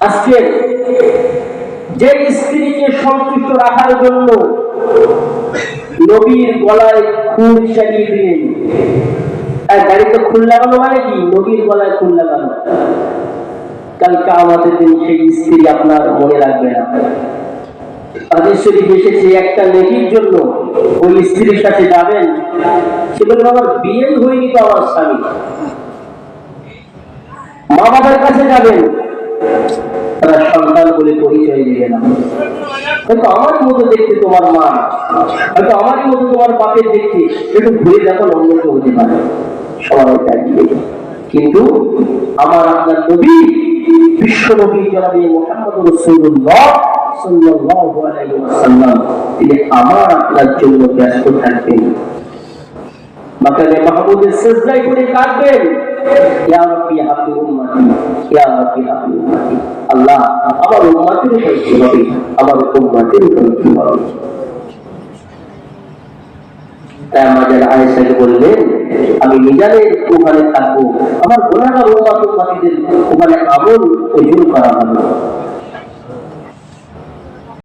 আজকে যে স্ত্রীকে সন্তুষ্ট রাখার জন্য নবীর গলায় খুন চালিয়ে দিলেন। আর গাড়িতে খুন লাগানো মানে কি? নবীর গলায় খুন লাগানো। কালকে আমাদের দিন সেই স্ত্রী আপনার মনে রাখবে না। একটা নেকির জন্য ওই স্ত্রীর সাথে যাবেন। সে বলবে, আমার বিয়ে হয়নি তো আমার স্বামী। মা বাবার কাছে যাবেন। তারা সন্তান বলে পরিচয় দেবে না। হয়তো আমারই মতো দেখতে তোমার মা, হয়তো আমারই মতো তোমার বাপের দেখতে একটু ঘুরে দেখো অন্য কেউ হতে পারে সবাই থাকবে কিন্তু আমার আপনার নবী, বিশ্ব নবী মোহাম্মদ রসুল্লাহ তিনি আমার আপনার জন্য ব্যস্ত থাকবেন। মাকানে মাহমুদের সেজদায় করে কাঁদবেন। ইয়া রাব্বি হাবলি উম্মতি, ইয়া রাব্বি হাবলি উম্মতি। আল্লাহ, আমার উম্মতের উপর কি হবে আমার উম্মতের উপর কি তাই আমাদের আয়েশাকে বললেন, আমি মিজানের ওখানে থাকব, আমার উম্মাতিদের ওখানে আমল ওজন করা হবে।